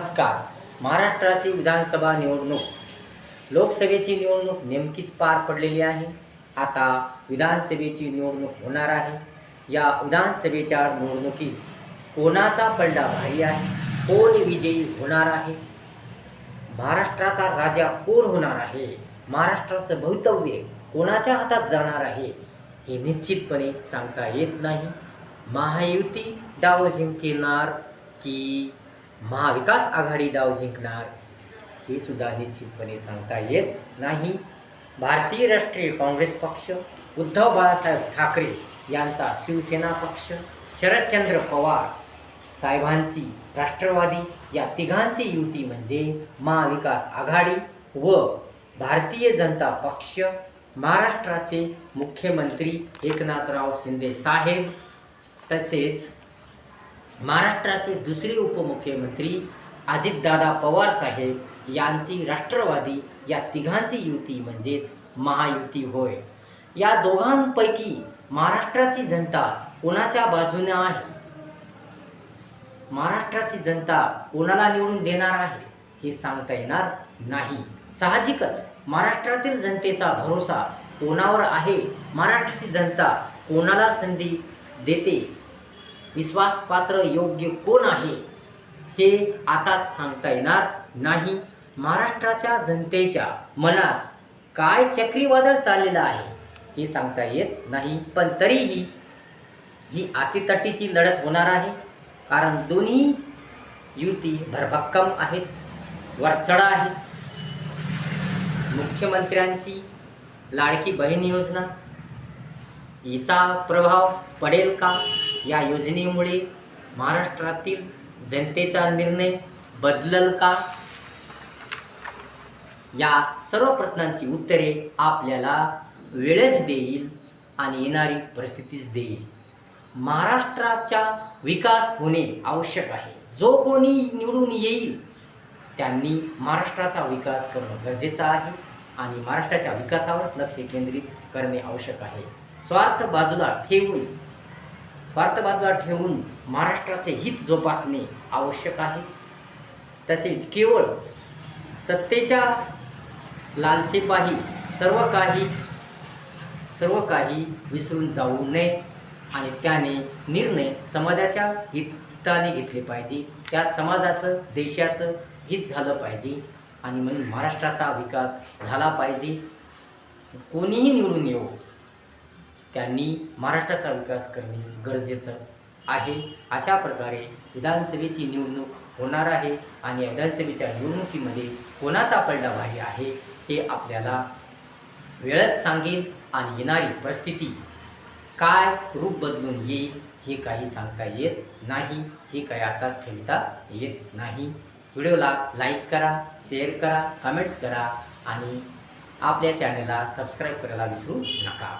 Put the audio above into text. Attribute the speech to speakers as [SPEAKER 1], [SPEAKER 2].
[SPEAKER 1] नमस्कार. महाराष्ट्राची विधानसभा निवडणूक. लोकसभेची निवडणूक नेमकीच पार पडलेली आहे. आता विधानसभेची निवडणूक होणार आहे. या विधानसभेच्या निवडणुकीत कोणाचा पलटा भारी आहे? कोण विजयी होणार आहे? महाराष्ट्राचा राजा कोण होणार आहे? महाराष्ट्राचं भवितव्य कोणाच्या हातात जाणार आहे? हे निश्चितपणे सांगता येत नाही. महायुती डाव जिंकणार की महाविकास आघाडी डाव जिंकणार हे सुद्धा निश्चितपणे सांगता येत नाही. भारतीय राष्ट्रीय काँग्रेस पक्ष उद्धव बाळासाहेब ठाकरे यांचा शिवसेना पक्ष शरदचंद्र पवार साहेबांची राष्ट्रवादी या तिघांची युती म्हणजे महाविकास आघाडी व भारतीय जनता पक्ष महाराष्ट्राचे मुख्यमंत्री एकनाथराव शिंदे साहेब तसेच महाराष्ट्राचे दुसरे उपमुख्यमंत्री अजितदादा पवार साहेब यांची राष्ट्रवादी या तिघांची युती म्हणजेच महायुती होय. या दोघांपैकी महाराष्ट्राची जनता कोणाच्या बाजूने आहे? महाराष्ट्राची जनता कोणाला निवडून देणार आहे हे सांगता येणार नाही. साहजिकच महाराष्ट्रातील जनतेचा भरोसा कोणावर आहे? महाराष्ट्राची जनता कोणाला संधी देते? विश्वासपात्र योग्य कोण आहे हे आताच सांगता येणार नाही. महाराष्ट्राच्या जनतेच्या मनात काय चक्रीवादळ चाललेलं आहे हे सांगता येत नाही. पण तरीही ही अतितटीची लढत होणार आहे कारण दोन्ही युती भरभक्कम आहेत वरचढ आहेत मुख्यमंत्र्यांची लाडकी बहीण योजना हिचा प्रभाव पडेल का? या योजनेमुळे महाराष्ट्रातील जनतेचा निर्णय बदलल का? या सर्व प्रश्नांची उत्तरे आपल्याला वेळच देईल आणि येणारी परिस्थितीच देईल. महाराष्ट्राचा विकास होणे आवश्यक आहे. जो कोणी निवडून येईल त्यांनी महाराष्ट्राचा विकास करणं गरजेचं आहे आणि महाराष्ट्राच्या विकासावरच लक्ष केंद्रित करणे आवश्यक आहे. स्वार्थ बाजूला ठेवून स्वार्थ बाजूला ठेवून महाराष्ट्राचे हित जोपासणे आवश्यक आहे. तसेच केवळ सत्तेच्या लालसेपाही सर्व काही सर्व काही विसरून जाऊ नये आणि त्याने निर्णय समाजाच्या हित हिताने घेतले पाहिजे. त्यात समाजाचं देशाचं हित झालं पाहिजे आणि म्हणून महाराष्ट्राचा विकास झाला पाहिजे. कोणीही निवडून येऊ त्यांनी महाराष्ट्राचा विकास करणे गरजेचं आहे. अशा प्रकारे विधानसभेची निवडणूक होणार आहे आणि विधानसभेच्या निवडणुकीमध्ये कोणाचा पडला भारी आहे हे आपल्याला वेळच सांगेल आणि येणारी परिस्थिती काय रूप बदलून येईल हे काही सांगता येत नाही हे काही आता ठेवता येत नाही. व्हिडिओला लाईक करा शेअर करा कमेंट्स करा आणि आपल्या चॅनलला सबस्क्राईब करायला विसरू नका.